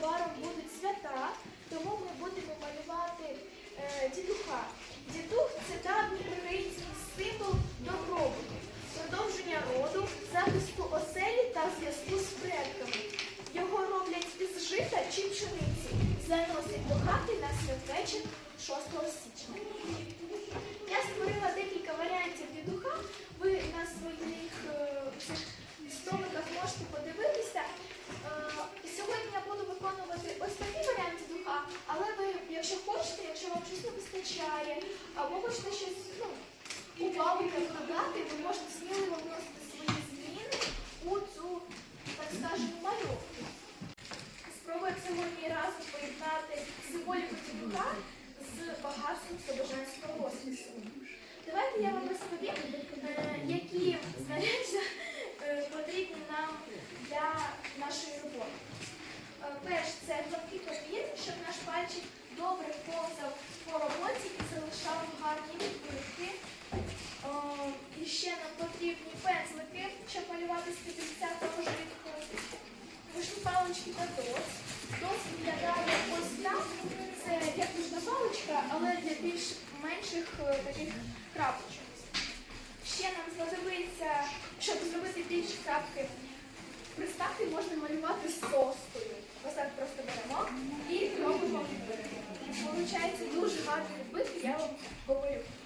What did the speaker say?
незабаром будуть свята, тому ми будемо малювати е, дідуха. Дідух це давній український символ добробуту, продовження роду, захисту оселі та зв'язку з предками. Його роблять із жита чи пшениці, заносять до хати на святвечір 6 січня. Я створила декілька варіантів дідуха. Ви на своїх е, столиках можете подивитися. Якщо хочете, якщо вам щось не вистачає, або хочете щось ну, увагу додати, ви можете сміливо вносити свої зміни у цю, так скажемо, мальовку. Спробуємо сьогодні разом поєднати символіку дідуха з багатством слобожанського розпису. Давайте я вам розповім, е, які знаряддя е, потрібні нам для нашої роботи. Е, Перш це гладкий папір, щоб пальчик добре повзав по роботі і залишав гарні відбитки. І ще нам потрібні пензлики, щоб малювати з 50 житку. Вишні палички та дос. Дос виглядає ось так. Це як нужна паличка, але для більш менших е, таких крапочок. Ще нам знадобиться, щоб зробити більші крапки, приставки можна малювати з соскою. Ось так просто беремо і робимо відбитки. І виходить дуже гарні відбитки, я вам говорю. От,